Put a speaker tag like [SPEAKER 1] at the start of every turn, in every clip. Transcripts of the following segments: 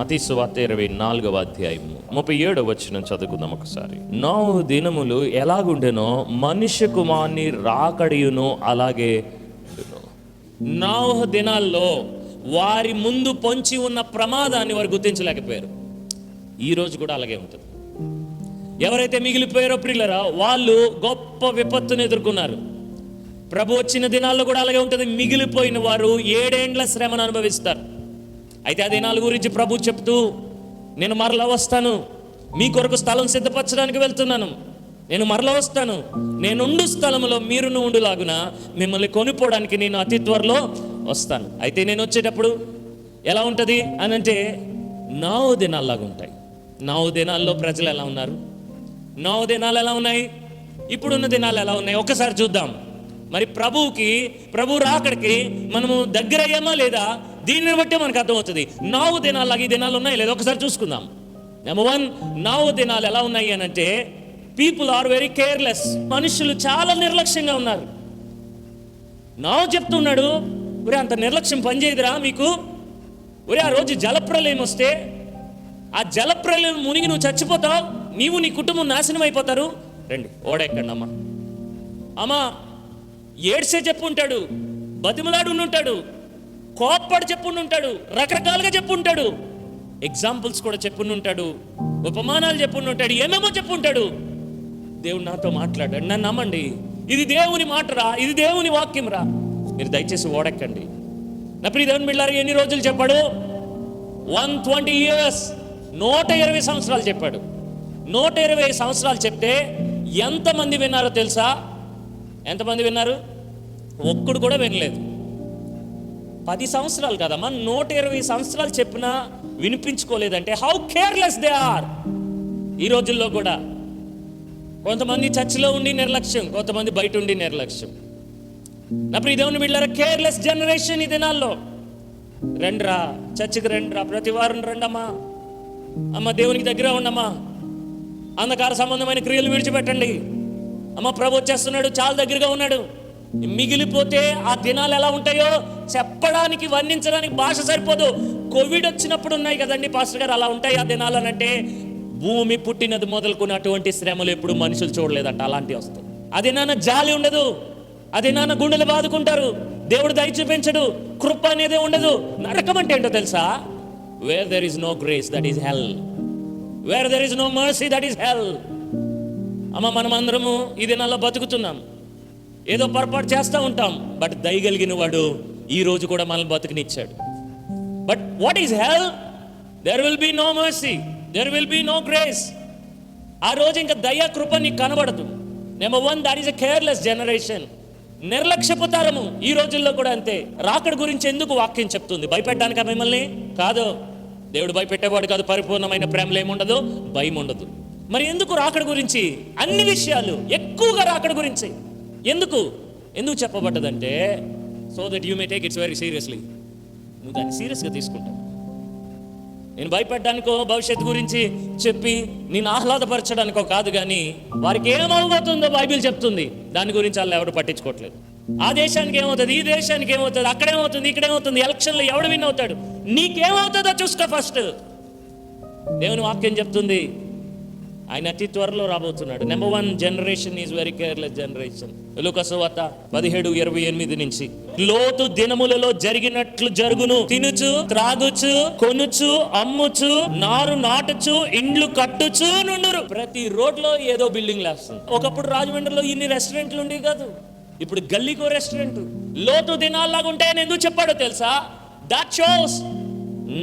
[SPEAKER 1] మతీ సువార్త ఇరవై నాలుగవ అధ్యాయము. ముప్పై ఏడవ వచ్చిన చదువుకుందాం ఒకసారి. నోహు దినములు ఎలాగుండెనో మనుష్య కుమార్ని రాకడియును అలాగే నావహ దినాల్లో వారి ముందు పొంచి ఉన్న ప్రమాదాన్ని వారు గుర్తించలేకపోయారు. ఈ రోజు కూడా అలాగే ఉంటుంది. ఎవరైతే మిగిలిపోయారో ప్రిల్లరా వాళ్ళు గొప్ప విపత్తును ఎదుర్కొన్నారు. ప్రభు వచ్చిన దినాల్లో కూడా అలాగే ఉంటుంది. మిగిలిపోయిన వారు ఏడేండ్ల శ్రమను అనుభవిస్తారు. అయితే ఆ దినాల గురించి ప్రభు చెప్తూ నేను మరలా వస్తాను. మీ కొరకు స్థలం సిద్ధపరచడానికి వెళ్తున్నాను. నేను మరలా వస్తాను. నేనుండు స్థలంలో మీరును ఉండులాగున మిమ్మల్ని కొనుక్కోవడానికి నేను అతి త్వరలో వస్తాను. అయితే నేను వచ్చేటప్పుడు ఎలా ఉంటుంది? అని అంటే నావు దినాల్లాగా ఉంటాయి. నావు దినాల్లో ప్రజలు ఎలా ఉన్నారు? నావు దినాలు ఎలా ఉన్నాయి? ఇప్పుడున్న దినాలు ఎలా ఉన్నాయి? ఒకసారి చూద్దాం. మరి ప్రభువుకి ప్రభు రాకడికి మనము దగ్గర అయ్యామా లేదా? దీనిని బట్టే మనకు అర్థమవుతుంది. నావు దినాలు ఈ దినాలు ఉన్నాయి లేదా ఒకసారి చూసుకుందాం. నెంబర్ వన్ నావు దినాలు ఎలా ఉన్నాయి అని అంటే పీపుల్ ఆర్ వెరీ కేర్లెస్ మనుషులు చాలా నిర్లక్ష్యంగా ఉన్నారు. నావు చెప్తున్నాడు ఒరే అంత నిర్లక్ష్యం పనిచేయదురా మీకు. ఒరే ఆ రోజు జలప్రలయం వస్తే ఆ జలప్రలయం మునిగి నువ్వు చచ్చిపోతావు. నీవు నీ కుటుంబం నాశనం అయిపోతారు. రండి ఓడెక్కండి అమ్మా అమ్మా ఏడ్సే చెప్పుంటాడు బతిమలాడు ఉంటాడు కోప్పడి చెప్పుండుంటాడు రకరకాలుగా చెప్పుంటాడు. ఎగ్జాంపుల్స్ కూడా చెప్పుండుంటాడు ఉపమానాలు చెప్పుండుంటాడు ఏమేమో చెప్పుంటాడు. దేవుడు నాతో మాట్లాడాడు నన్ను నమ్మండి. ఇది దేవుని మాటరా ఇది దేవుని వాక్యం రా. మీరు దయచేసి ఓడెక్కండి. నా ప్రియ దేవుని బిళ్ళారు ఎన్ని రోజులు చెప్పాడు? వన్ ట్వంటీ ఇయర్స్ నూట ఇరవై సంవత్సరాలు చెప్పాడు. నూట ఇరవై సంవత్సరాలు చెప్తే ఎంతమంది విన్నారో తెలుసా? ఎంతమంది విన్నారు? ఒక్కడు కూడా వినలేదు. పది సంవత్సరాలు కదమ్మా నూట ఇరవై సంవత్సరాలు చెప్పినా వినిపించుకోలేదంటే హౌ కేర్లెస్ దే ఆర్ ఈ రోజుల్లో కూడా కొంతమంది చర్చిలో ఉండి నిర్లక్ష్యం కొంతమంది బయట ఉండి నిర్లక్ష్యం. నా ప్రియ దేవుని బిళ్ళారా కేర్లెస్ జనరేషన్ ఈ దినాల్లో. రండ్రా చర్చికి రండ్రా ప్రతి వారం రండమ్మా. అమ్మ దేవునికి దగ్గర ఉండమ్మా. అంధకార సంబంధమైన క్రియలు విడిచిపెట్టండి. అమ్మ ప్రభు వచ్చేస్తున్నాడు చాలా దగ్గరగా ఉన్నాడు. మిగిలిపోతే ఆ దినాలు ఎలా ఉంటాయో చెప్పడానికి వర్ణించడానికి భాష సరిపోదు. కోవిడ్ వచ్చినప్పుడు ఉన్నాయి కదండి పాస్టర్ గారు అలా ఉంటాయి ఆ దినాలు అని అంటే భూమి పుట్టినది మొదలుకున్నటువంటి శ్రమలు ఎప్పుడు మనుషులు చూడలేదంట అలాంటివి వస్తాయి అది నాన్న జాలి ఉండదు. అది నాన్న గుండెలు బాదుకుంటారు. దేవుడు దయ చూపించడు. కృప అనేది ఉండదు. నరకం అంటే ఏంటో తెలుసా? Where there is no grace that is hell where there is no mercy that is hell అమ్మ మనం అందరము ఈ దినాల్లో బతుకుతున్నాం. ఏదో పొరపాటు చేస్తూ ఉంటాం. బట్ దయగలిగిన వాడు ఈ రోజు కూడా మనల్ని బతుకునిచ్చాడు. But what is hell? There will be no mercy there will be no grace ఆ రోజు ఇంకా దయ కృప నీకు కనబడదు. Number one that is a careless generation నిర్లక్ష్యపు తరము ఈ రోజుల్లో కూడా అంతే. రాకడ గురించి ఎందుకు వాక్యం చెప్తుంది? భయపెట్టడానికా మిమ్మల్ని? కాదు. దేవుడు భయపెట్టేవాడు కాదు. పరిపూర్ణమైన ప్రేమలు ఏముండదు? భయం ఉండదు మరి ఎందుకు రాకడ గురించి? అన్ని విషయాలు ఎక్కువగా రాకడ గురించి. ఎందుకు? ఎందుకు చెప్పబడ్డదంటే so that you may take its very seriously నువ్వు దాన్ని సీరియస్గా తీసుకుంటావు. నేను భయపడ్డానికో భవిష్యత్తు గురించి చెప్పి నేను ఆహ్లాదపరచడానికో కాదు కానీ వారికి ఏమవుతుందో బైబిల్ చెప్తుంది. దాని గురించి వాళ్ళు ఎవరు పట్టించుకోవట్లేదు. ఆ దేశానికి ఏమవుతుంది? ఈ దేశానికి ఏమవుతుంది? అక్కడేమవుతుంది ఇక్కడేమవుతుంది ఎలక్షన్లో ఎవడు విన్ అవుతాడు? నీకేమవుతుందో చూసుకో ఫస్ట్. దేవుని వాక్యం చెప్తుంది ఆయన అతి త్వరలో రాబోతున్నాడు. Number one generation is very careless generation వాత పదిహేడు ఇరవై ఎనిమిది నుంచి. లోతు దినములలో జరిగినట్లు జరుగును. తినుచు త్రాగుచు కొనుచు అమ్ముచు నారు నాటుచు ఇండ్లు కట్టుచు నుండురు. ప్రతి రోడ్లో ఏదో బిల్డింగ్ లేస్తుంది. ఒకప్పుడు రాజమండ్రిలో ఇన్ని రెస్టారెంట్లు ఉండేవి కాదు. ఇప్పుడు గల్లీకో రెస్టారెంట్ లోతు దినాల్లాగా ఉంటాయని ఎందుకు చెప్పాడో తెలుసా? దట్ షోస్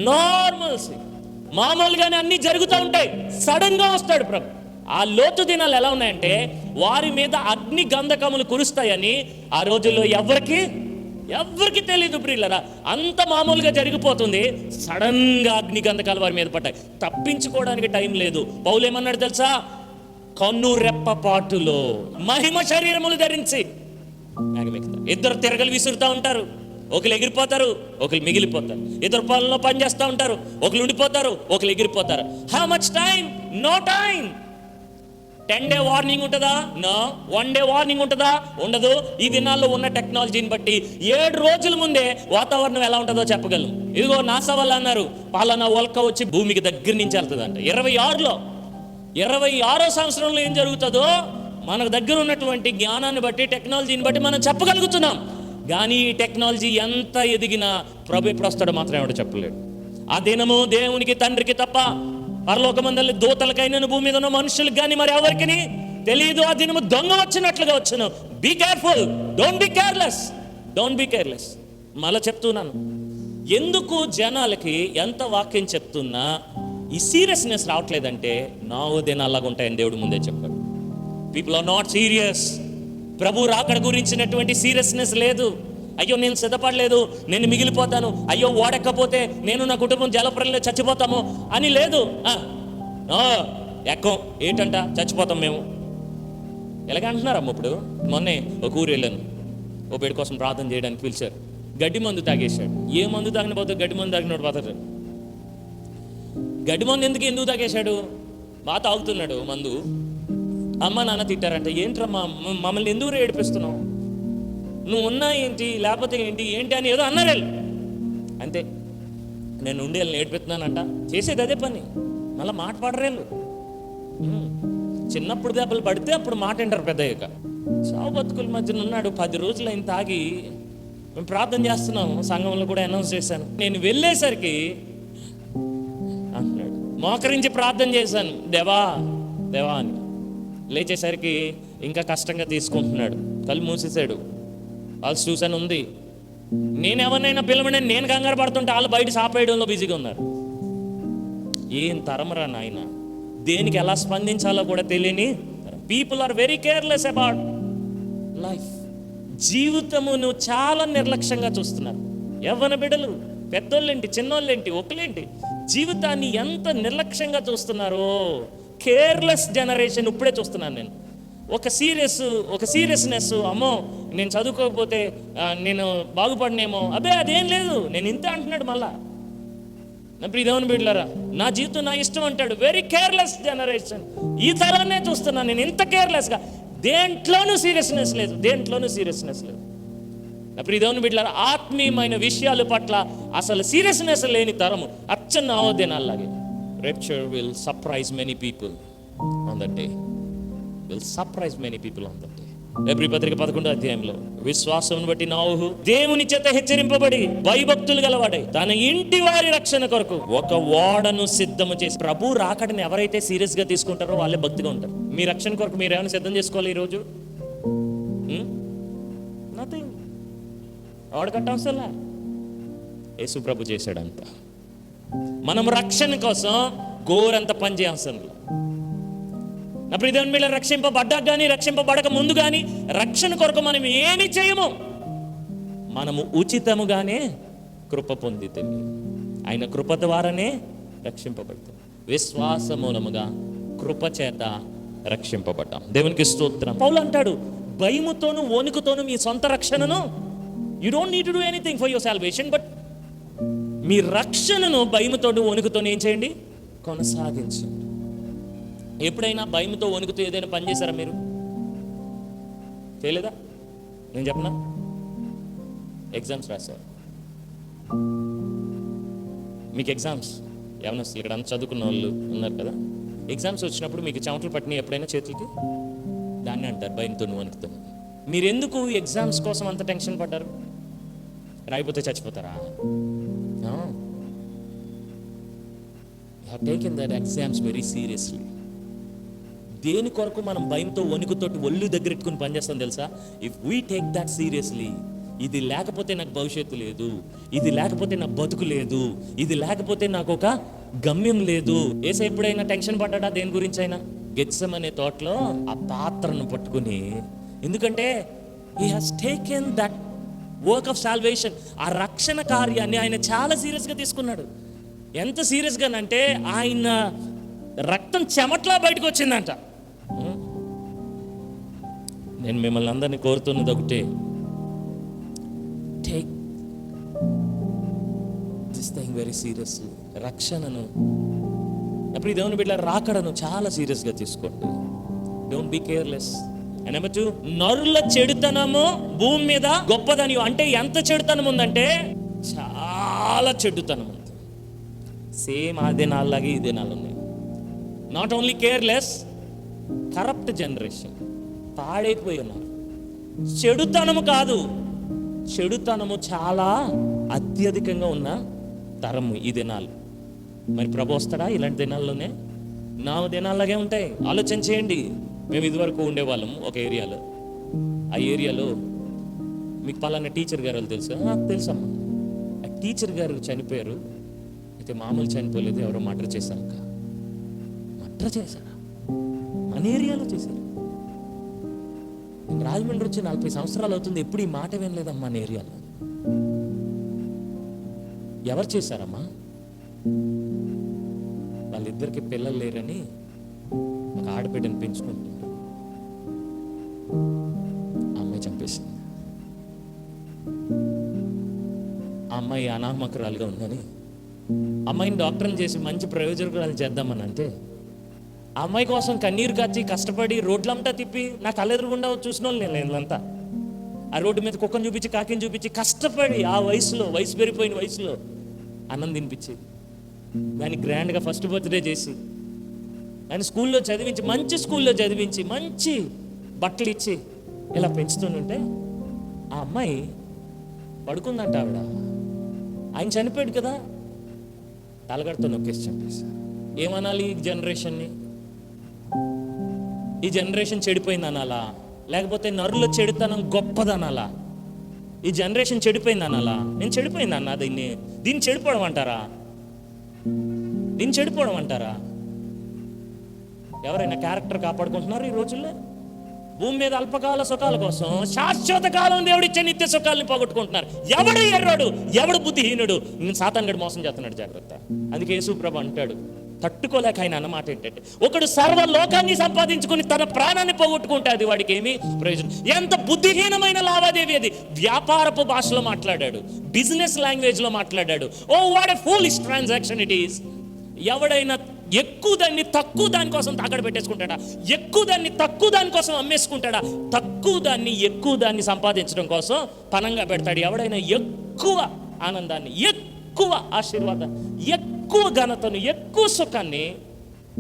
[SPEAKER 1] నార్మల్సీ మామూలుగానే అన్ని జరుగుతూ ఉంటాయి. సడన్గా వస్తాడు ప్రభు. ఆ లోతు దినాలు ఎలా ఉన్నాయంటే వారి మీద అగ్ని గంధకములు కురుస్తాయని ఆ రోజుల్లో ఎవరికి ఎవరికి తెలియదు ప్రియులరా. అంత మామూలుగా జరిగిపోతుంది. సడన్గా అగ్ని గంధకాలు వారి మీద పడ్డాయి. తప్పించుకోవడానికి టైం లేదు. పౌలు ఏమన్నాడు తెలుసా? కన్ను రెప్పపాటులో మహిమ శరీరములు ధరించి. ఇద్దరు తిరగలు విసురుతూ ఉంటారు. ఒకరు ఎగిరిపోతారు ఒకరు మిగిలిపోతారు. ఇతర పొలంలో పని చేస్తూ ఉంటారు ఒకరు ఉండిపోతారు ఒకరు ఎగిరిపోతారు. How much time no time ten day warning ఉంటుందా? నో వన్ డే వార్నింగ్ ఉంటుందా? ఉండదు. ఈ దినాల్లో ఉన్న టెక్నాలజీని బట్టి ఏడు రోజుల ముందే వాతావరణం ఎలా ఉంటుందో చెప్పగలం ఇదిగో నాసా వాళ్ళు అన్నారు పాలనా ఒల్క వచ్చి భూమికి దగ్గర నుంచి వెళ్తుందంట. ఇరవై ఆరులో ఇరవై ఆరో సంవత్సరంలో ఏం జరుగుతుందో మనకు దగ్గర ఉన్నటువంటి జ్ఞానాన్ని బట్టి టెక్నాలజీని బట్టి మనం చెప్పగలుగుతున్నాం. కానీ ఈ టెక్నాలజీ ఎంత ఎదిగినా ప్రభు ఎప్పుడు వస్తాడో మాత్రం ఎవడో చెప్పలేడు. ఆ దినము దేవునికి తండ్రికి తప్ప పరలోకమందలి దూతలకైనా భూమి మీద ఉన్న మనుషులకు కానీ మరి ఎవరికి తెలియదు ఆ దినము దొంగ వచ్చినట్లుగా వచ్చాను. Be careful don't be careless don't be careless మళ్ళీ చెప్తున్నాను. ఎందుకు జనాలకి ఎంత వాక్యం చెప్తున్నా ఈ సీరియస్నెస్ రావట్లేదంటే నావు దినాలాగా ఉంటాయని దేవుడు ముందే చెప్పాడు. పీపుల్ ఆర్ నాట్ సీరియస్ ప్రభు రాకడ గురించినటువంటి సీరియస్నెస్ లేదు. అయ్యో నేను సిద్ధపడలేదు నేను మిగిలిపోతాను అయ్యో ఓడెక్కపోతే నేను నా కుటుంబం జలప్రలయంలో చచ్చిపోతాము అని లేదు. ఎక్కం ఏంటంట చచ్చిపోతాం మేము. ఎలాగ అంటున్నారమ్మ ఇప్పుడు? మొన్నే ఒక ఊరు వెళ్ళాను. ఓ బిడ్డ కోసం ప్రార్థన చేయడానికి పిలిచారు. గడ్డి మందు తాగేశాడు. ఏ మందు తాగిన పోతే గడ్డి మందు తాగినోడు పోతాడు గడ్డి మందు ఎందుకు ఎందుకు తాగేశాడు? బాగా తాగుతున్నాడు మందు. అమ్మ నాన్న తిట్టారంట. ఏంట్రమ్మా? మ- మమ్మల్ని ఎందుకు ఏడిపిస్తున్నావు? నువ్వు ఉన్నా ఏంటి? లేకపోతే ఏంటి? ఏంటి అని ఏదో అన్నారు అంతే. నేను ఉండి వాళ్ళని ఏడిపిస్తున్నానంట. చేసేది అదే పని. మళ్ళీ మాట పాడరేళ్ళు చిన్నప్పుడు దెబ్బలు పడితే అప్పుడు మాట వింటారు పెద్ద అయ్యాక చావు బతుకుల మధ్యన ఉన్నాడు. పది రోజులు ఆయన తాగి మేము ప్రార్థన చేస్తున్నాము సంఘంలో కూడా అనౌన్స్ చేశాను. నేను వెళ్ళేసరికి అంటున్నాడు. మోకరించి ప్రార్థన చేశాను. దేవా దేవా అని. లేచేసరికి ఇంకా కష్టంగా తీసుకుంటున్నాడు. కళ్ళు మూసేశాడు. వాళ్ళు చూసాను ఉంది. నేను ఎవరినైనా పిలవని నేను కంగారు పడుతుంటే వాళ్ళు బయట సాపేయడంలో బిజీగా ఉన్నారు. ఏం తరమరా నాయన? దేనికి ఎలా స్పందించాలో కూడా తెలియని people are very careless about life. జీవితమును చాలా నిర్లక్ష్యంగా చూస్తున్నారు. యవ్వన బిడ్డలు పెద్దోళ్ళేంటి చిన్నోళ్ళేంటి ఒకలేంటి జీవితాన్ని ఎంత నిర్లక్ష్యంగా చూస్తున్నారో కేర్లెస్ జనరేషన్ ఇప్పుడే చూస్తున్నాను నేను. ఒక సీరియస్ ఒక సీరియస్నెస్ అమ్మో నేను చదువుకోకపోతే నేను బాగుపడినేమో అబ్బే అదేం లేదు నేను ఇంతే అంటున్నాడు మళ్ళా. నా ప్రియదేవుని బిడ్లారా నా జీవితం నా ఇష్టం అంటాడు వెరీ కేర్లెస్ జనరేషన్ ఈ తరాన్నే చూస్తున్నాను నేను ఇంత కేర్లెస్గా దేంట్లోనూ సీరియస్నెస్ లేదు దేంట్లోనూ సీరియస్నెస్ లేదు. నా ప్రియదేవుని బిడ్డలారా ఆత్మీయమైన విషయాల పట్ల అసలు సీరియస్నెస్ లేని తరము అచ్చన్న అవదినాలాగే rapture will surprise many people on that day will surprise many people on that day ఎబ్రి పత్రిక పదకొండో అధ్యాయంలో విశ్వాసం బట్టి నావు దేవుని చేత హెచ్చరింపబడి భయభక్తులు గలవాడే తన ఇంటి వారి రక్షణ కొరకు ఒక ఓడను సిద్ధము చేసి ప్రభు రాకడని ఎవరైతే సీరియస్గా తీసుకుంటారో వాళ్ళే భక్తిగా ఉంటారు. మీ రక్షణ కొరకు మీరు ఏమైనా సిద్ధం చేసుకోవాలి ఈరోజు? నథింగ్ ఓడ కట్టవసలా యేసు ప్రభు చేశాడంతా. మనం రక్షణ కోసం ఘోరంత పని చేయాల్సింది. నా ప్రియదేవుని మీద రక్షింపబడ్డాక కానీ రక్షింపబడక ముందు కానీ రక్షణ కొరకు మనం ఏమి చేయము? మనము ఉచితముగానే కృప పొందితే. ఆయన కృప ద్వారానే రక్షింపబడతాం. విశ్వాస మూలముగా కృప చేత రక్షింపబడ్డాం. దేవునికి స్తోత్రం. పౌలు అంటాడు భయముతోను ఓనుకుతోను మీ సొంత రక్షణను you don't need to do anything for your salvation but మీ రక్షణను భయముతోటి వణుకుతో ఏం చేయండి? కొనసాగించండి ఎప్పుడైనా భయంతో వణుకుతూ ఏదైనా పని చేశారా మీరు? చేయలేదా? నేను చెప్పనా? ఎగ్జామ్స్ రాశారు. మీకు ఎగ్జామ్స్? ఏమన్నా ఇక్కడ అంత చదువుకున్న వాళ్ళు ఉన్నారు కదా? ఎగ్జామ్స్ వచ్చినప్పుడు మీకు చెమటలు పట్టినాయి ఎప్పుడైనా చేతులకి? దాన్ని అంటారు భయంతో నువ్వు మీరెందుకు మీరు ఎందుకు ఎగ్జామ్స్ కోసం అంత టెన్షన్ పడ్డారు? రాయిపోతే చచ్చిపోతారా? Have taken that exams very seriously దేని కొరకు మనం భయంతో వణుకుతోటి ఒళ్ళు దగ్గరెట్టుకుని పనిచేస్తాం తెలుసా? If we take that seriously ఇది లేకపోతే నాకు భవిష్యత్తు లేదు ఇది లేకపోతే నా బతుకు లేదు ఇది లేకపోతే నాకు ఒక గమ్యం లేదు. ఏసే ఎప్పుడైనా టెన్షన్ పడ్డా దేని గురించి అయినా గెచ్చం అనే తోటలో ఆ పాత్రను పట్టుకుని ఎందుకంటే he has taken that work of salvation ఆ రక్షణ కార్యాన్ని ఆయన చాలా సీరియస్గా తీసుకున్నాడు. ఎంత సీరియస్గా అంటే ఆయన రక్తం చెమట్లా బయటకు వచ్చిందంట. నేను మిమ్మల్ని అందరినీ కోరుతున్నది ఒకటే. Take this thing very seriously రక్షణను అప్పుడు ఈ దేవుని బిడ్డ రాకడను చాలా సీరియస్గా తీసుకోండి. Don't be careless number two నరుల చెడుతనము భూమి మీద గొప్పదని అంటే ఎంత చెడుతనం ఉందంటే చాలా చెడుతనం సేమ్ ఆ దినాల్లాగే ఈ దినాలు ఉన్నాయి not only careless corrupt generation పాడైపోయి ఉన్నారు చెడుతనము కాదు. చెడుతనము చాలా అత్యధికంగా ఉన్న తరము ఈ దినాలు. మరి ప్రభు వస్తాడా ఇలాంటి దినాల్లోనే? నా దినాల్లాగే ఉంటాయి. ఆలోచన చేయండి. మేము ఇదివరకు ఉండేవాళ్ళం ఒక ఏరియాలో. ఆ ఏరియాలో మీకు పలానా టీచర్ గారు వాళ్ళు తెలుసా? తెలుసమ్మా. ఆ టీచర్ గారు చనిపోయారు. అయితే మామూలు చనిపోలేదు ఎవరో మటర్ చేశాక మటర్ చేశారా? మన ఏరియాలో చేశారు రాజమండ్రి వచ్చి నలభై సంవత్సరాలు అవుతుంది ఎప్పుడు ఈ మాట వినలేదమ్మా మన ఏరియాలో ఎవరు చేశారమ్మా? వాళ్ళిద్దరికి పిల్లలు లేరని ఒక ఆడబిడ్డను పెంచుకుంటున్నారు. ఆ అమ్మాయి చంపేసింది. ఆ అమ్మాయి అనామకురాలుగా ఉందని అమ్మాయిని డాక్టర్ని చేసి మంచి ప్రయోజనకురాలు చేద్దామని అంటే ఆ అమ్మాయి కోసం కన్నీరు కాచి కష్టపడి రోడ్లంతా తిప్పి నా కళ్ళెదురుగుండా చూసిన వాళ్ళు నేను వీళ్ళంతా ఆ రోడ్డు మీద కుక్కను చూపించి కాకిని చూపించి కష్టపడి ఆ వయసులో వయసు పెరిగిపోయిన వయసులో అన్నం తినిపించేది. దాన్ని గ్రాండ్గా ఫస్ట్ బర్త్డే చేసి ఆయన స్కూల్లో చదివించి మంచి స్కూల్లో చదివించి మంచి బట్టలు ఇచ్చి ఇలా పెంచుతుంటే ఆ అమ్మాయి పడుకుందంట ఆవిడ. ఆయన చనిపోయాడు కదా తలగడతో నొక్కేసి చంపేశారు. ఏమనాలి ఈ జనరేషన్ని? ఈ జనరేషన్ చెడిపోయింది అనాలా లేకపోతే నరుల చెడుతనం గొప్పదనాలా? ఈ జనరేషన్ చెడిపోయింది అనాలా నేను చెడిపోయింది అన్న దీన్ని? దీన్ని చెడిపోవడం అంటారా? దీన్ని చెడిపోవడం అంటారా? ఎవరైనా క్యారెక్టర్ కాపాడుకుంటున్నారు ఈ రోజుల్లో? భూమి మీద అల్పకాల సుఖాల కోసం శాశ్వత కాలం దేవుడిచ్చే నిత్య సుఖాలని పోగొట్టుకుంటున్నారు. ఎవడు ఎర్రాడు? ఎవడు బుద్ధిహీనుడు? నేను సాతాన్గడు మోసం చేస్తున్నాడు జాగ్రత్త. అందుకే యేసుప్రభు అంటాడు తట్టుకోలేక ఆయన అన్నమాట ఏంటంటే ఒకడు సర్వ లోకాన్ని సంపాదించుకుని తన ప్రాణాన్ని పోగొట్టుకుంటే అది వాడికి ఏమి ప్రయోజనం. ఎంత బుద్ధిహీనమైన లావాదేవీ అది. వ్యాపారపు భాషలో మాట్లాడాడు బిజినెస్ లాంగ్వేజ్లో మాట్లాడాడు. ఓ what a foolish transaction it is. ఎవడైనా ఎక్కువ దాన్ని తక్కువ దానికోసం తాకడ పెట్టేసుకుంటాడా? ఎక్కువ దాన్ని తక్కువ దానికోసం అమ్మేసుకుంటాడా? తక్కువ దాన్ని ఎక్కువ దాన్ని సంపాదించడం కోసం పనంగా పెడతాడు. ఎవడైనా ఎక్కువ ఆనందాన్ని ఎక్కువ ఆశీర్వాదం ఎక్కువ ఘనతను ఎక్కువ సుఖాన్ని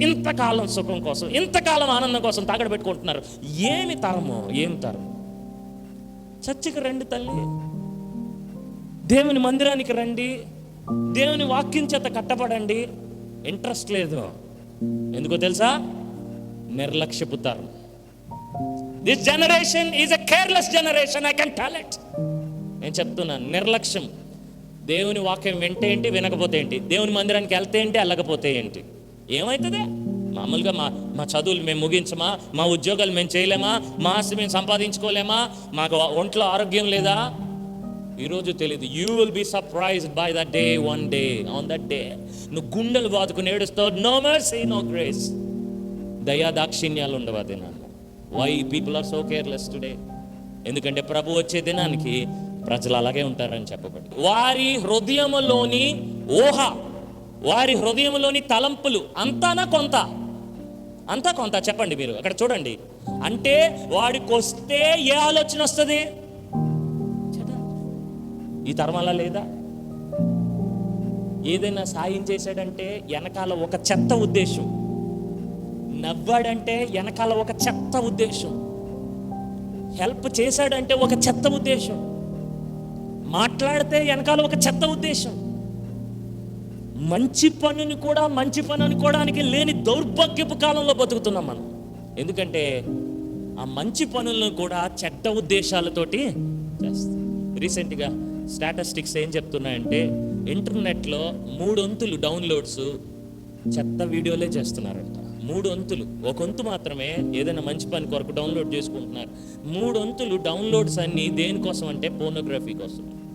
[SPEAKER 1] ఇంతకాలం సుఖం కోసం ఇంతకాలం ఆనందం కోసం తాకడ పెట్టుకుంటున్నారు. ఏమి తరము ఏమి తరం చర్చికి రండి తల్లి. దేవుని మందిరానికి రండి. దేవుని వాక్యం చేత కట్టబడండి. ఇంట్రెస్ట్ లేదు. ఎందుకో తెలుసా? నిర్లక్ష్యపు తరం. This generation is a careless generation I can talent నేను చెప్తున్నాను నిర్లక్ష్యం. దేవుని వాక్యం వింటే ఏంటి వినకపోతే ఏంటి? దేవుని మందిరానికి వెళ్తే ఏంటి వెళ్ళకపోతే ఏంటి? ఏమవుతుంది మామూలుగా మా మా చదువులు మేము ముగించమా? మా ఉద్యోగాలు మేము చేయలేమా? మా ఆస్తి మేము సంపాదించుకోలేమా? మాకు ఒంట్లో ఆరోగ్యం లేదా? ఈరోజు తెలియదు you will be surprised by the day one day on that day నువ్వు గుండెలు బాదుకుని ఏడుస్తావు. నో మర్సీ నో గ్రేస్ దయా దాక్షిణ్యాలు ఉండవు ఆ నాన్న why people are so careless today ఎందుకంటే ప్రభు వచ్చే దినానికి ప్రజలు అలాగే ఉంటారని చెప్పబడి వారి హృదయంలోని ఊహ వారి హృదయంలోని తలంపులు అంతానా కొంత? అంతా కొంత? చెప్పండి మీరు. అక్కడ చూడండి. అంటే వాడికి వస్తే ఏ ఆలోచన వస్తుంది? ఈ తరం అలా లేదా? ఏదైనా సాయం చేశాడంటే వెనకాల ఒక చెత్త ఉద్దేశం. నవ్వాడంటే వెనకాల ఒక చెత్త ఉద్దేశం. హెల్ప్ చేశాడంటే ఒక చెత్త ఉద్దేశం. మాట్లాడితే వెనకాల ఒక చెత్త ఉద్దేశం. మంచి పనిని కూడా మంచి పని అనుకోవడానికి లేని దౌర్భాగ్యపు కాలంలో బతుకుతున్నాం మనం. ఎందుకంటే ఆ మంచి పనులను కూడా చెడ్డ ఉద్దేశాలతోటి చేస్తాం. రీసెంట్గా స్టాటిస్టిక్స్ ఏం చెప్తున్నాయంటే ఇంటర్నెట్లో మూడొంతులు డౌన్లోడ్స్ చెత్త వీడియోలే చేస్తున్నారంట. మూడు వంతులు ఒక వంతు మాత్రమే ఏదైనా మంచి పని కొరకు డౌన్లోడ్ చేసుకుంటున్నారు. మూడు వంతులు డౌన్లోడ్స్ అన్ని దేనికోసం అంటే పోర్నోగ్రఫీ కోసం.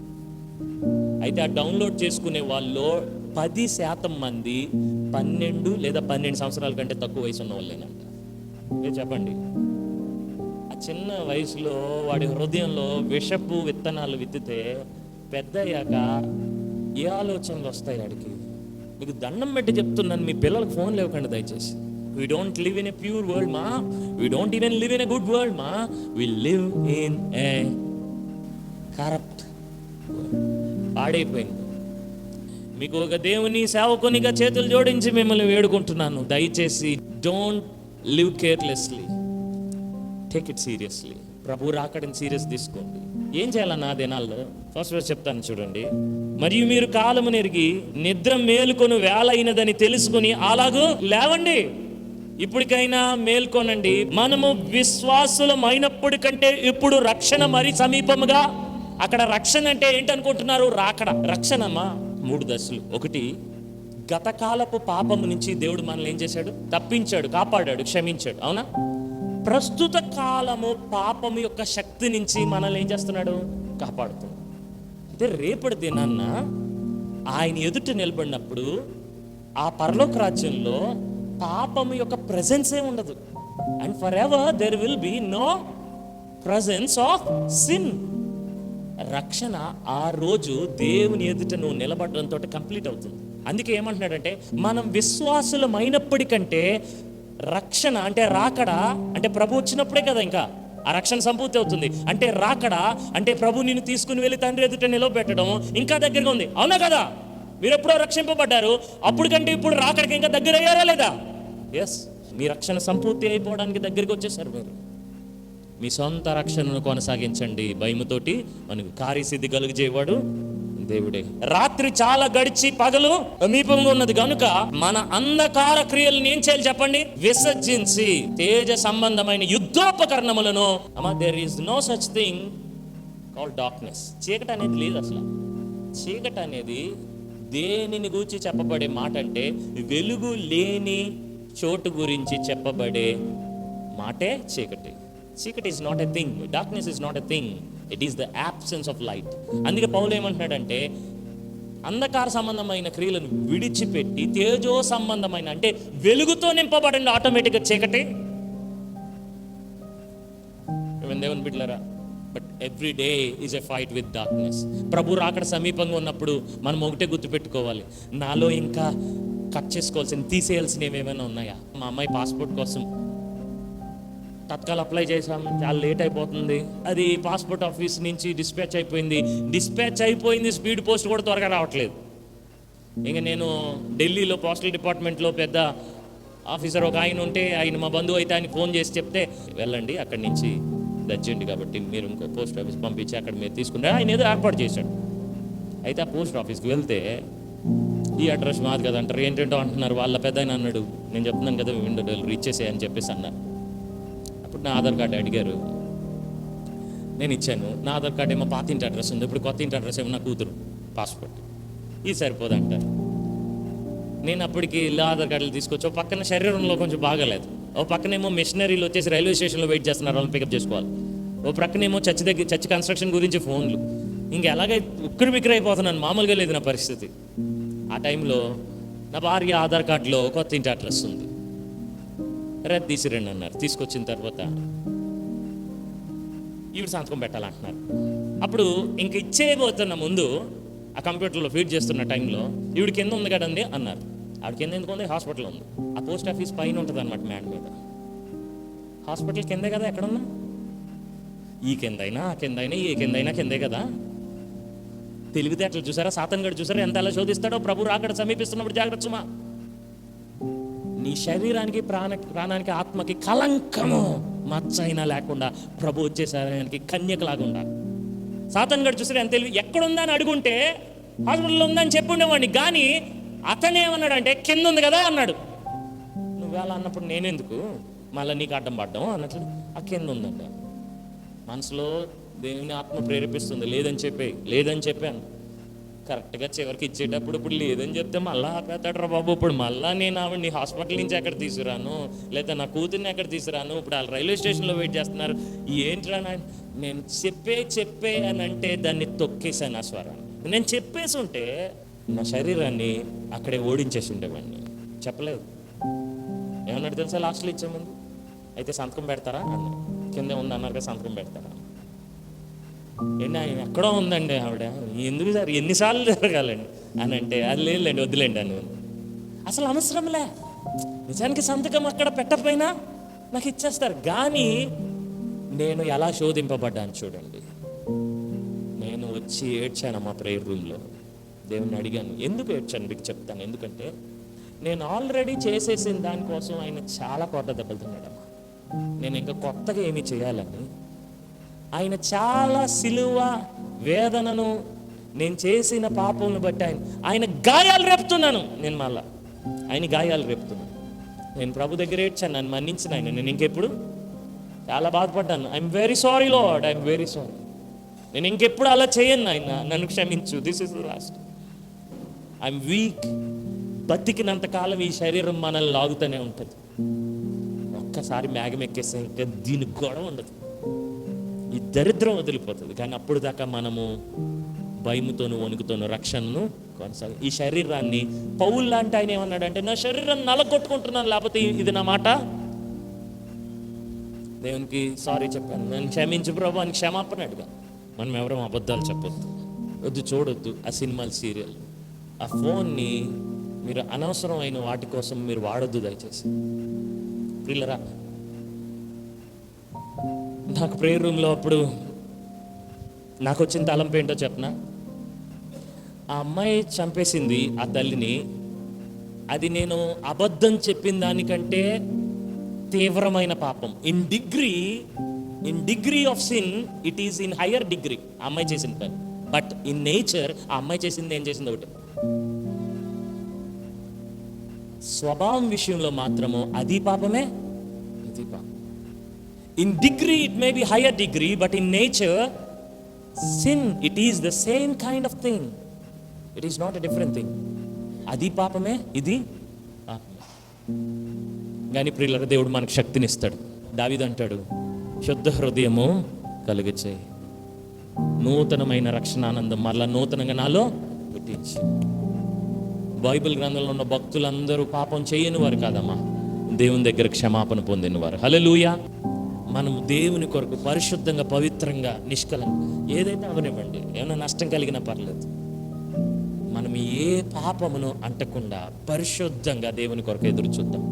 [SPEAKER 1] అయితే ఆ డౌన్లోడ్ చేసుకునే వాళ్ళు పది శాతం మంది పన్నెండు లేదా పన్నెండు సంవత్సరాల కంటే తక్కువ వయసు ఉన్న వాళ్ళేనంట. చెప్పండి. ఆ చిన్న వయసులో వాడి హృదయంలో విషపు విత్తనాలు విత్తితే పెద్ద అయ్యాక ఏ ఆలోచనలు వస్తాయి వాడికి? మీకు దండం పెట్టి చెప్తున్నాను మీ పిల్లలకు ఫోన్ లేవకండి దయచేసి. We don't live in a pure world మా we don't even live in a good world మా we live in a corrupt పాడైపోయింది. మీకు ఒక దేవుని సేవకునిగా చేతులు జోడించి మిమ్మల్ని వేడుకుంటున్నాను. దయచేసి don't live carelessly take it seriously ప్రభు రాకడని సీరియస్ తీసుకోండి. ఏం చేయాలన్న ఆ దినాల్లో ఫస్ట్ ఫస్ట్ చెప్తాను చూడండి. మరియు మీరు కాలము నెరిగి నిద్ర మేలుకొని వేలైనదని అయినదని తెలుసుకుని అలాగూ లేవండి. ఇప్పటికైనా మేల్కొనండి. మనము విశ్వాసులమైనప్పుడు కంటే ఇప్పుడు రక్షణ మరి సమీపముగా అక్కడ రక్షణ అంటే ఏంటనుకుంటున్నారు? రాకడ. రక్షణమా? మూడు దశలు. ఒకటి గతకాలపు పాపము నుంచి దేవుడు మనల్ని ఏం చేశాడు? తప్పించాడు కాపాడాడు క్షమించాడు. అవునా? ప్రస్తుత కాలము పాపం యొక్క శక్తి నుంచి మనల్ని ఏం చేస్తున్నాడు? కాపాడుతున్నాడు. అయితే రేపటి దినాన్న ఆయన ఎదుట నిలబడినప్పుడు ఆ పరలోక రాజ్యంలో పాపం యొక్క ప్రజెన్సే ఉండదు. And forever there will be no presence of sin రక్షణ ఆ రోజు దేవుని ఎదుట నువ్వు నిలబడడంతో కంప్లీట్ అవుతుంది. అందుకే ఏమంటున్నాడంటే మనం విశ్వాసులమైనప్పటికంటే రక్షణ అంటే రాకడ అంటే ప్రభు వచ్చినప్పుడే కదా ఇంకా. ఆ రక్షణ సంపూర్తి అవుతుంది. అంటే రాకడ అంటే ప్రభు నిన్ను తీసుకుని వెళ్ళి తండ్రి ఎదుట నిలబెట్టడం ఇంకా దగ్గరగా ఉంది. అవునా కదా? మీరు ఎప్పుడో రక్షింపబడ్డారు? అప్పుడు కంటే ఇప్పుడు రాకడికి ఇంకా దగ్గర అయ్యారా లేదా? ఎస్ మీ రక్షణ సంపూర్తి అయిపోవడానికి దగ్గరికి వచ్చేసారు మీరు. మీ సొంత రక్షణను కొనసాగించండి భయముతోటి. మనకు కార్యసిద్ధి కలుగజేవాడు దేవుడే. రాత్రి చాలా గడిచి పగలు సమీపంగా ఉన్నది కనుక మన అంధకార క్రియలను ఏం చేయాలి చెప్పండి? విసర్జించి తేజ సంబంధమైన యుద్ధోపకరణములను. There is no such thing call darkness చీకటి అనేది లేదు అసలు. చీకటి అనేది దేనిని గూర్చి చెప్పబడే మాట అంటే వెలుగు లేని చోటు గురించి చెప్పబడే మాటే చీకటి. చీకటి is not a thing darkness is not a thing it is the absence of light అందుకే పౌలు ఏమంటున్నాడంటే అంధకార సంబంధమైన క్రియలను విడిచిపెట్టి తేజో సంబంధమైన అంటే వెలుగుతో నింపబడండి ఆటోమేటిక్గా చీకటి. ఏమైనా దేవుని బిడ్డలరా but every day is a fight with darkness ప్రభు రాకడ సమీపంగా ఉన్నప్పుడు మనం ఒకటే గుర్తుపెట్టుకోవాలి. నాలో ఇంకా కట్ చేసుకోవాల్సిన తీసేయాల్సినవి ఏమైనా ఉన్నాయా? మా అమ్మాయి పాస్పోర్ట్ కోసం తత్కాల అప్లై చేసాం చాలా లేట్ అయిపోతుంది. అది పాస్పోర్ట్ ఆఫీస్ నుంచి డిస్పాచ్ అయిపోయింది. డిస్పాచ్ అయిపోయింది స్పీడ్ పోస్ట్ కూడా త్వరగా రావట్లేదు. ఇంకా నేను ఢిల్లీలో పోస్టల్ డిపార్ట్మెంట్లో పెద్ద ఆఫీసర్ ఒక ఆయన ఉంటే ఆయన మా బంధువు అయితే ఆయన ఫోన్ చేసి చెప్తే వెళ్ళండి అక్కడి నుంచి దర్జెంట్ కాబట్టి మీరు ఇంకో పోస్ట్ ఆఫీస్ పంపించి అక్కడ మీరు తీసుకుంటే ఆయన ఏదో ఏర్పాటు చేశాడు. అయితే ఆ పోస్ట్ ఆఫీస్కి వెళ్తే ఈ అడ్రస్ మాది కదా అంటారు ఏంటంటో అంటున్నారు వాళ్ళ పెద్ద ఆయన అన్నాడు. నేను చెప్తున్నాను కదా విండో డెలివరీ ఇచ్చేసేయని చెప్పేసి అన్నారు. నా ఆధార్ కార్డు అడిగారు. నేను ఇచ్చాను. నా ఆధార్ కార్డు ఏమో పాత ఇంటి అడ్రస్ ఉంది. ఇప్పుడు కొత్త ఇంటి అడ్రస్ ఏమో నా కూతురు. పాస్పోర్ట్. ఇది సరిపోదంటారు నేను అప్పటికి ఇలా ఆధార్ కార్డులు తీసుకొచ్చి ఓ పక్కన శరీరంలో కొంచెం బాగాలేదు. ఓ పక్కనేమో మిషనరీలు వచ్చేసి రైల్వే స్టేషన్లో వెయిట్ చేస్తున్నారు. వాళ్ళని పికప్ చేసుకోవాలి. ఓ ప్రక్కనేమో చర్చి దగ్గర చర్చి కన్స్ట్రక్షన్ గురించి ఫోన్లు. ఇంక ఎలాగై ఉక్కిరి బిక్కిరి అయిపోతున్నాను. మామూలుగా లేదు నా పరిస్థితి. ఆ టైంలో నా భార్య ఆధార్ కార్డులో కొత్త ఇంటి అడ్రస్ ఉంది. రద్దు తీసిరండి అన్నారు. తీసుకొచ్చిన తర్వాత ఈవిడ సంతకం పెట్టాలంటున్నారు అప్పుడు ఇంక ఇచ్చేయబోతున్న ముందు ఆ కంప్యూటర్లో ఫీడ్ చేస్తున్న టైంలో ఈవిడ కింద ఉంది కదండి అన్నారు. ఆవిడ కింద ఎందుకు ఉంది? హాస్పిటల్ ఉంది. ఆ పోస్ట్ ఆఫీస్ పైన ఉంటుంది అనమాట మ్యాడ్ మీద. హాస్పిటల్ కిందే కదా ఎక్కడున్నా? ఈ కిందైనా ఆ కిందైనా ఈ కిందైనా కిందే కదా. తెలివితేటలు చూసారా? సాతన్ గడు చూసారా? ఎంత అలా శోధిస్తాడో? ప్రభు రాకడ సమీపిస్తున్నప్పుడు జాగ్రత్త సుమా. నీ శరీరానికి ప్రాణ ప్రాణానికి ఆత్మకి కలంకము మచ్చైనా లేకుండా ప్రభు వచ్చే శరీరానికి కన్యకలాగా ఉండాలి సాతన్ గడు చూసారా ఎంత తెలివి? ఎక్కడుందని అడుగుంటే హాస్పిటల్లో ఉందని చెప్పుండేవాడిని. కానీ అతనేమన్నాడంటే కింద ఉంది కదా అన్నాడు. నువ్వు అలా అన్నప్పుడు నేనెందుకు? మళ్ళీ నీకు అడ్డం పడ్డం అన్నట్లు ఆ కింద ఉందంట మనసులో దేవుని ఆత్మ ప్రేరేపిస్తుంది. లేదని చెప్పే లేదని చెప్పాను. కరెక్ట్గా చివరికి ఇచ్చేటప్పుడు ఇప్పుడు లేదని చెప్తే మళ్ళా ఆపేతాడు బాబు. ఇప్పుడు మళ్ళీ నేను ఆవిడని హాస్పిటల్ నుంచి ఎక్కడ తీసుకురాను? లేదా నా కూతుర్ని ఎక్కడ తీసుకురాను? ఇప్పుడు వాళ్ళు రైల్వే స్టేషన్లో వెయిట్ చేస్తున్నారు. ఏంట్రా నేను చెప్పే చెప్పే అని అంటే దాన్ని తొక్కేసాను ఆ స్వరాన్ని నేను చెప్పేసి ఉంటే నా శరీరాన్ని అక్కడే ఓడించేసి ఉండేవాడిని. చెప్పలేదు. ఏమన్నాడు తెలుసా లాస్ట్లో ఇచ్చే ముందు? అయితే సంతకం పెడతారా? అన్న కింద ఉంది అన్నారు కదా సంతకం పెడతారా? ఏంటి ఆయన ఎక్కడో ఉందండి ఆవిడ? ఎందుకు సార్? ఎన్నిసార్లు జరగాలండి అని అంటే అది లేదులేండి వద్దులేండి అని. అసలు అవసరంలే నిజానికి సంతకం అక్కడ పెట్టకపోయినా నాకు ఇచ్చేస్తారు. కానీ నేను ఎలా శోధింపబడ్డాను చూడండి. నేను వచ్చి ఏడ్చాను మా ప్రేయర్ రూమ్లో దేవుని అడిగాను ఎందుకు ఏడ్చాను? మీకు చెప్తాను. ఎందుకంటే నేను ఆల్రెడీ చేసేసిన దానికోసం ఆయన చాలా కోట దెబ్బలు తిన్నాడమ్మా. నేను ఇంకా కొత్తగా ఏమి చేయాలని ఆయన చాలా సిలువ వేదనను నేను చేసిన పాపంను బట్టి ఆయన ఆయన గాయాలు రేపుతున్నాను. నేను మళ్ళా ఆయన గాయాలు రేపుతున్నాను. నేను ప్రభు దగ్గర ఏడ్చాను నన్ను మన్నించిన ఆయన. నేను ఇంకెప్పుడు చాలా బాధపడ్డాను. I'm very sorry Lord I'm very sorry నేను ఇంకెప్పుడు అలా చేయను ఆయన. నన్ను క్షమించు. This is last I'm weak బతికినంత కాలం ఈ శరీరం మనల్ని లాగుతూనే ఉంటుంది. ఒక్కసారి మేఘం ఎక్కేస్తే ఇంకా దీని గొడవ ఉండదు. ఈ దరిద్రం వదిలిపోతుంది. కానీ అప్పుడు దాకా మనము భయముతోను వణుకుతోను రక్షణను కొనసాగు ఈ శరీరాన్ని పౌల్ లాంటి ఆయన ఏమన్నాడంటే నా శరీరం నలగొట్టుకుంటున్నాను లేకపోతే ఇది నా మాట? దేవునికి సారీ చెప్పాను. నేను క్షమించు ప్రభు అని క్షమాపణ అడుగా మనం ఎవరం అబద్ధాలు చెప్పొద్దు. వద్దు చూడొద్దు ఆ సినిమాలు సీరియల్. ఆ ఫోన్ని మీరు అనవసరమైన వాటి కోసం మీరు వాడొద్దు దయచేసి. పిల్లరా నాకు ప్రేయర్ రూమ్లో అప్పుడు నాకు వచ్చిన తలంపు ఏంటో చెప్పనా? ఆ అమ్మాయి చంపేసింది ఆ తల్లిని. అది నేను అబద్ధం చెప్పిన దానికంటే తీవ్రమైన పాపం. In degree in degree of sin it is in higher degree ఆ అమ్మాయి చేసిన పని బట్ ఇన్ నేచర్ ఆ అమ్మాయి చేసింది ఏం చేసింది ఒకటి. స్వభావం విషయంలో మాత్రము అది పాపమే in degree it may be higher degree but in nature sin it is the same kind of thing it is not a different thing అది పాపమే ఇది పాపమే కానీ ప్రియుల దేవుడు మనకు శక్తినిస్తాడు. దావిదంటాడు శుద్ధ హృదయము కలిగచేయి. నూతనమైన రక్షణానందం మరలా నూతనంగా నాలో పుట్టించి. బైబిల్ గ్రంథంలో ఉన్న భక్తులందరూ పాపం చేయని వారు కాదమ్మా. దేవుని దగ్గర క్షమాపణ పొందిన వారు మనము మనం దేవుని కొరకు పరిశుద్ధంగా పవిత్రంగా నిష్కలం ఏదైతే అవనివ్వండి. ఏమైనా నష్టం కలిగినా పర్లేదు. మనం ఏ పాపమును అంటకుండా పరిశుద్ధంగా దేవుని కొరకు ఎదురు చూద్దాం.